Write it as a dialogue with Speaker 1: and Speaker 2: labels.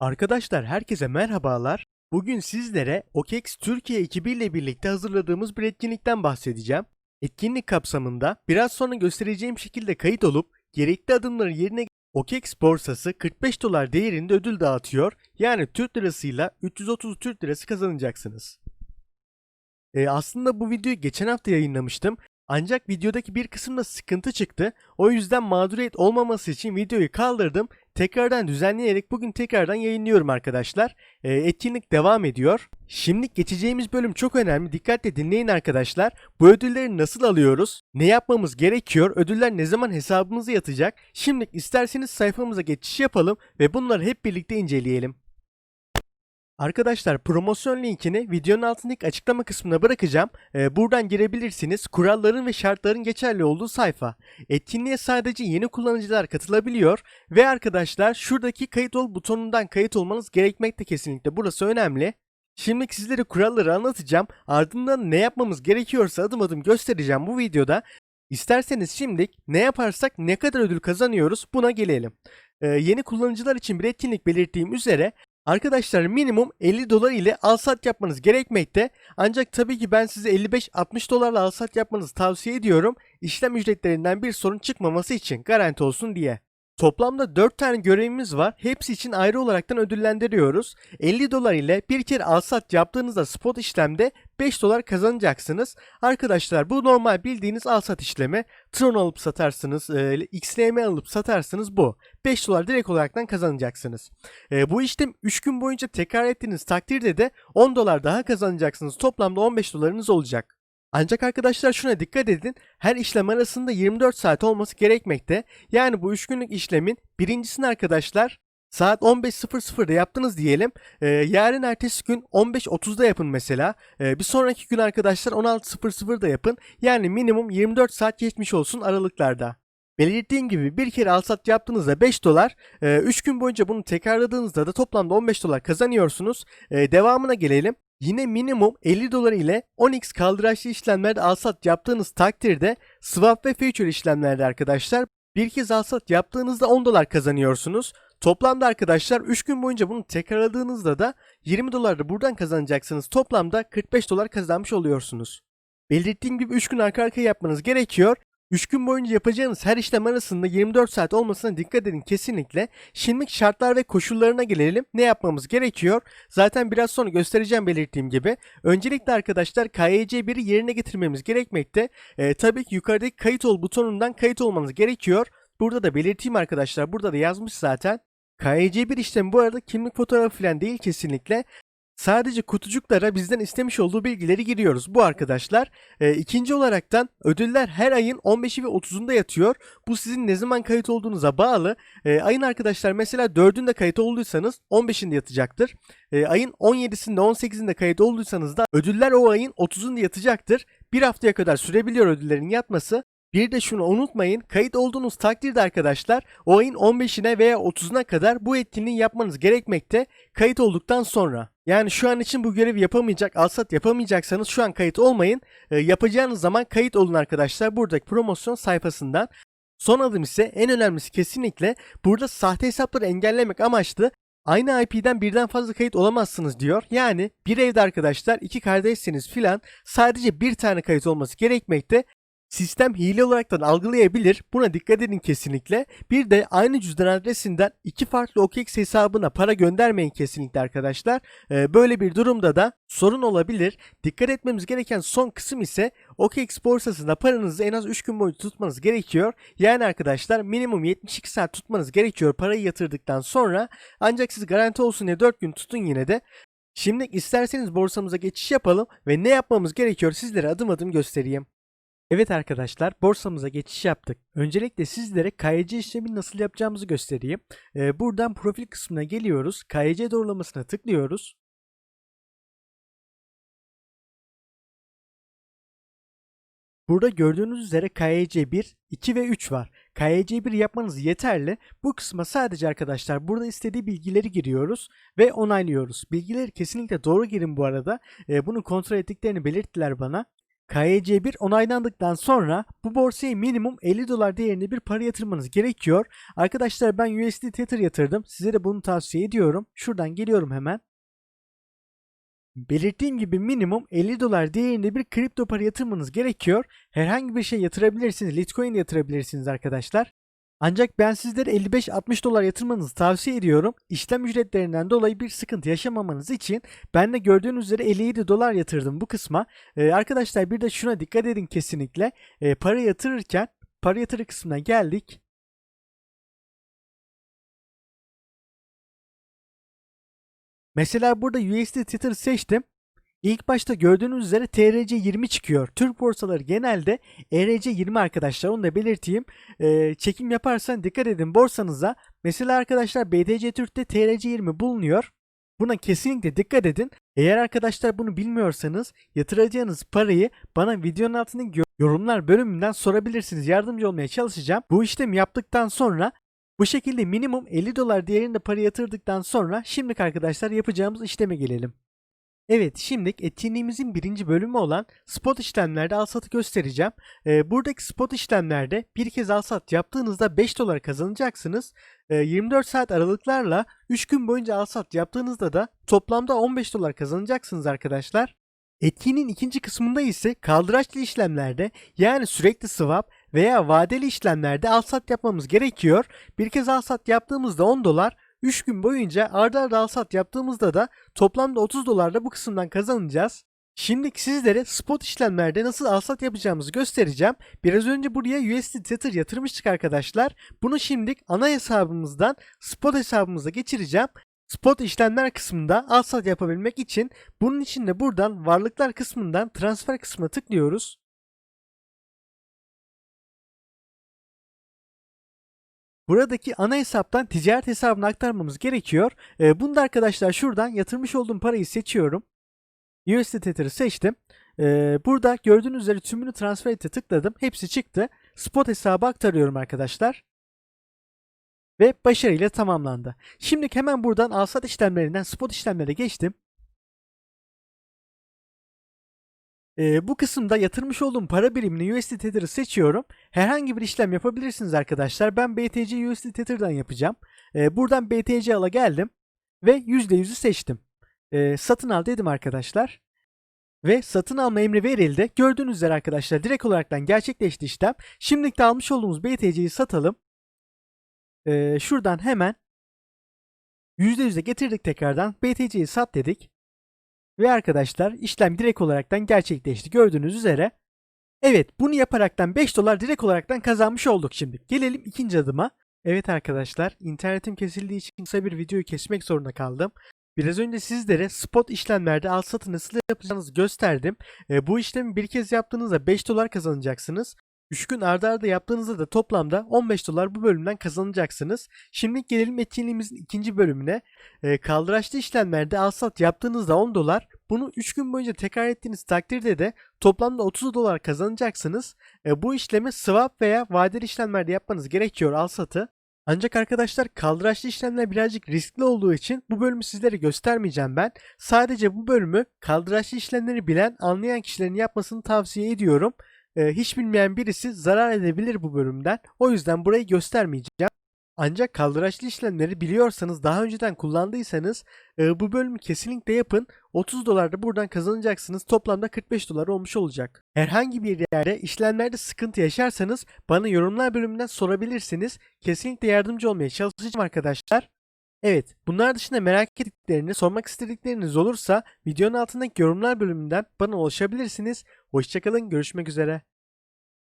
Speaker 1: Arkadaşlar herkese merhabalar. Bugün sizlere OKEX Türkiye ekibiyle birlikte hazırladığımız bir etkinlikten bahsedeceğim. Etkinlik kapsamında biraz sonra göstereceğim şekilde kayıt olup gerekli adımları yerine OKEX borsası 45 dolar değerinde ödül dağıtıyor. Yani Türk lirasıyla 330 Türk lirası kazanacaksınız. Ee, aslında bu videoyu geçen hafta yayınlamıştım. Ancak videodaki bir kısımda sıkıntı çıktı. O yüzden mağduriyet olmaması için videoyu kaldırdım. Tekrardan düzenleyerek bugün tekrardan yayınlıyorum arkadaşlar. Ee, etkinlik devam ediyor. Şimdi geçeceğimiz bölüm çok önemli. Dikkatle dinleyin arkadaşlar. Bu ödülleri nasıl alıyoruz? Ne yapmamız gerekiyor? Ödüller ne zaman hesabımıza yatacak? Şimdi isterseniz sayfamıza geçiş yapalım ve bunları hep birlikte inceleyelim. Arkadaşlar promosyon linkini videonun altındaki açıklama kısmına bırakacağım. Ee, buradan girebilirsiniz. Kuralların ve şartların geçerli olduğu sayfa. Etkinliğe sadece yeni kullanıcılar katılabiliyor ve arkadaşlar şuradaki kayıt ol butonundan kayıt olmanız gerekmekte kesinlikle. Burası önemli. Şimdi sizlere kuralları anlatacağım. Ardından ne yapmamız gerekiyorsa adım adım göstereceğim bu videoda. İsterseniz şimdi ne yaparsak ne kadar ödül kazanıyoruz buna gelelim. Ee, yeni kullanıcılar için bir etkinlik belirttiğim üzere Arkadaşlar minimum 50 dolar ile alsat yapmanız gerekmekte. Ancak tabii ki ben size 55-60 dolarla alsat yapmanızı tavsiye ediyorum. İşlem ücretlerinden bir sorun çıkmaması için garanti olsun diye. Toplamda 4 tane görevimiz var. Hepsi için ayrı olaraktan ödüllendiriyoruz. 50 dolar ile bir kere alsat yaptığınızda spot işlemde 5 dolar kazanacaksınız. Arkadaşlar bu normal bildiğiniz alsat işlemi. Tron alıp satarsınız, e, XLM alıp satarsınız bu. 5 dolar direkt olaraktan kazanacaksınız. E, bu işlem 3 gün boyunca tekrar ettiğiniz takdirde de 10 dolar daha kazanacaksınız. Toplamda 15 dolarınız olacak. Ancak arkadaşlar şuna dikkat edin. Her işlem arasında 24 saat olması gerekmekte. Yani bu 3 günlük işlemin birincisini arkadaşlar saat 15.00'da yaptınız diyelim. Ee, yarın ertesi gün 15.30'da yapın mesela. Ee, bir sonraki gün arkadaşlar 16.00'da yapın. Yani minimum 24 saat geçmiş olsun aralıklarda. Belirttiğim gibi bir kere alsat yaptığınızda 5 dolar, 3 gün boyunca bunu tekrarladığınızda da toplamda 15 dolar kazanıyorsunuz. Ee, devamına gelelim. Yine minimum 50 dolar ile 10x kaldıraçlı işlemlerde alsat yaptığınız takdirde swap ve future işlemlerde arkadaşlar bir kez alsat yaptığınızda 10 dolar kazanıyorsunuz. Toplamda arkadaşlar 3 gün boyunca bunu tekrarladığınızda da 20 dolar da buradan kazanacaksınız. Toplamda 45 dolar kazanmış oluyorsunuz. Belirttiğim gibi 3 gün arka arkaya yapmanız gerekiyor. 3 gün boyunca yapacağınız her işlem arasında 24 saat olmasına dikkat edin kesinlikle. Şimdilik şartlar ve koşullarına gelelim. Ne yapmamız gerekiyor? Zaten biraz sonra göstereceğim belirttiğim gibi. Öncelikle arkadaşlar KYC1'i yerine getirmemiz gerekmekte. Ee, tabii ki yukarıdaki kayıt ol butonundan kayıt olmanız gerekiyor. Burada da belirteyim arkadaşlar. Burada da yazmış zaten. KYC1 işlemi bu arada kimlik fotoğrafı falan değil kesinlikle. Sadece kutucuklara bizden istemiş olduğu bilgileri giriyoruz. Bu arkadaşlar. E, ikinci olaraktan ödüller her ayın 15'i ve 30'unda yatıyor. Bu sizin ne zaman kayıt olduğunuza bağlı. E, ayın arkadaşlar mesela 4'ünde kayıt olduysanız 15'inde yatacaktır. E, ayın 17'sinde 18'inde kayıt olduysanız da ödüller o ayın 30'unda yatacaktır. Bir haftaya kadar sürebiliyor ödüllerin yatması. Bir de şunu unutmayın kayıt olduğunuz takdirde arkadaşlar o ayın 15'ine veya 30'una kadar bu etkinliği yapmanız gerekmekte kayıt olduktan sonra. Yani şu an için bu görevi yapamayacak, alsat yapamayacaksanız şu an kayıt olmayın. E, yapacağınız zaman kayıt olun arkadaşlar buradaki promosyon sayfasından. Son adım ise en önemlisi kesinlikle burada sahte hesapları engellemek amaçlı Aynı IP'den birden fazla kayıt olamazsınız diyor. Yani bir evde arkadaşlar iki kardeşseniz filan sadece bir tane kayıt olması gerekmekte. Sistem hile olaraktan algılayabilir. Buna dikkat edin kesinlikle. Bir de aynı cüzdan adresinden iki farklı OKX hesabına para göndermeyin kesinlikle arkadaşlar. Ee, böyle bir durumda da sorun olabilir. Dikkat etmemiz gereken son kısım ise OKX borsasında paranızı en az 3 gün boyunca tutmanız gerekiyor. Yani arkadaşlar minimum 72 saat tutmanız gerekiyor parayı yatırdıktan sonra. Ancak siz garanti olsun diye 4 gün tutun yine de. Şimdi isterseniz borsamıza geçiş yapalım ve ne yapmamız gerekiyor sizlere adım adım göstereyim. Evet arkadaşlar borsamıza geçiş yaptık. Öncelikle sizlere KYC işlemini nasıl yapacağımızı göstereyim. Ee, buradan profil kısmına geliyoruz. KYC doğrulamasına tıklıyoruz. Burada gördüğünüz üzere KYC 1, 2 ve 3 var. KYC 1 yapmanız yeterli. Bu kısma sadece arkadaşlar burada istediği bilgileri giriyoruz ve onaylıyoruz. Bilgileri kesinlikle doğru girin bu arada. Ee, bunu kontrol ettiklerini belirttiler bana. KYC1 onaylandıktan sonra bu borsaya minimum 50 dolar değerinde bir para yatırmanız gerekiyor. Arkadaşlar ben USD Tether yatırdım. Size de bunu tavsiye ediyorum. Şuradan geliyorum hemen. Belirttiğim gibi minimum 50 dolar değerinde bir kripto para yatırmanız gerekiyor. Herhangi bir şey yatırabilirsiniz. Litecoin yatırabilirsiniz arkadaşlar. Ancak ben sizlere 55-60 dolar yatırmanızı tavsiye ediyorum. İşlem ücretlerinden dolayı bir sıkıntı yaşamamanız için ben de gördüğünüz üzere 57 dolar yatırdım bu kısma. Ee, arkadaşlar bir de şuna dikkat edin kesinlikle. Ee, para yatırırken para yatırı kısmına geldik. Mesela burada USD Tether seçtim. İlk başta gördüğünüz üzere TRC20 çıkıyor. Türk borsaları genelde ERC20 arkadaşlar onu da belirteyim. Ee, çekim yaparsan dikkat edin borsanıza. Mesela arkadaşlar BTC Türk'te TRC20 bulunuyor. Buna kesinlikle dikkat edin. Eğer arkadaşlar bunu bilmiyorsanız yatıracağınız parayı bana videonun altındaki yorumlar bölümünden sorabilirsiniz. Yardımcı olmaya çalışacağım. Bu işlemi yaptıktan sonra bu şekilde minimum 50 dolar değerinde para yatırdıktan sonra şimdilik arkadaşlar yapacağımız işleme gelelim. Evet şimdi etkinliğimizin birinci bölümü olan spot işlemlerde al satı göstereceğim. Ee, buradaki spot işlemlerde bir kez al sat yaptığınızda 5 dolar kazanacaksınız. Ee, 24 saat aralıklarla 3 gün boyunca al sat yaptığınızda da toplamda 15 dolar kazanacaksınız arkadaşlar. Etkinliğin ikinci kısmında ise kaldıraçlı işlemlerde yani sürekli swap veya vadeli işlemlerde al sat yapmamız gerekiyor. Bir kez al sat yaptığımızda 10 dolar, 3 gün boyunca arda arda al sat yaptığımızda da toplamda 30 dolarla bu kısımdan kazanacağız. Şimdi sizlere spot işlemlerde nasıl al sat yapacağımızı göstereceğim. Biraz önce buraya USD Tether yatırmıştık arkadaşlar. Bunu şimdi ana hesabımızdan spot hesabımıza geçireceğim. Spot işlemler kısmında al sat yapabilmek için bunun için de buradan varlıklar kısmından transfer kısmına tıklıyoruz. Buradaki ana hesaptan ticaret hesabına aktarmamız gerekiyor. Ee, bunu da arkadaşlar şuradan yatırmış olduğum parayı seçiyorum. USD Tether'ı seçtim. Ee, burada gördüğünüz üzere tümünü transfer ete tıkladım. Hepsi çıktı. Spot hesaba aktarıyorum arkadaşlar. Ve başarıyla tamamlandı. Şimdi hemen buradan alsat işlemlerinden spot işlemlere geçtim. Ee, bu kısımda yatırmış olduğum para birimini USD Tether'ı seçiyorum. Herhangi bir işlem yapabilirsiniz arkadaşlar. Ben BTC USD Tether'dan yapacağım. Ee, buradan BTC ala geldim ve %100'ü seçtim. Ee, satın al dedim arkadaşlar. Ve satın alma emri verildi. Gördüğünüz üzere arkadaşlar direkt olaraktan gerçekleşti işlem. Şimdilik de almış olduğumuz BTC'yi satalım. Ee, şuradan hemen %100'e getirdik tekrardan. BTC'yi sat dedik. Ve arkadaşlar işlem direkt olaraktan gerçekleşti. Gördüğünüz üzere. Evet bunu yaparaktan 5 dolar direkt olaraktan kazanmış olduk şimdi. Gelelim ikinci adıma. Evet arkadaşlar internetim kesildiği için kısa bir videoyu kesmek zorunda kaldım. Biraz önce sizlere spot işlemlerde al satı nasıl yapacağınızı gösterdim. E, bu işlemi bir kez yaptığınızda 5 dolar kazanacaksınız. 3 gün ardarda arda yaptığınızda da toplamda 15 dolar bu bölümden kazanacaksınız. Şimdi gelelim etkinliğimizin ikinci bölümüne. E, kaldıraçlı işlemlerde al sat yaptığınızda 10 dolar. Bunu 3 gün boyunca tekrar ettiğiniz takdirde de toplamda 30 dolar kazanacaksınız. E, bu işlemi swap veya vadeli işlemlerde yapmanız gerekiyor al satı. Ancak arkadaşlar kaldıraçlı işlemler birazcık riskli olduğu için bu bölümü sizlere göstermeyeceğim ben. Sadece bu bölümü kaldıraçlı işlemleri bilen, anlayan kişilerin yapmasını tavsiye ediyorum. Ee, hiç bilmeyen birisi zarar edebilir bu bölümden. O yüzden burayı göstermeyeceğim. Ancak kaldıraçlı işlemleri biliyorsanız daha önceden kullandıysanız e, bu bölümü kesinlikle yapın. 30 dolar da buradan kazanacaksınız. Toplamda 45 dolar olmuş olacak. Herhangi bir yerde işlemlerde sıkıntı yaşarsanız bana yorumlar bölümünden sorabilirsiniz. Kesinlikle yardımcı olmaya çalışacağım arkadaşlar. Evet, bunlar dışında merak ettiklerini, sormak istedikleriniz olursa videonun altındaki yorumlar bölümünden bana ulaşabilirsiniz. Hoşçakalın, görüşmek üzere.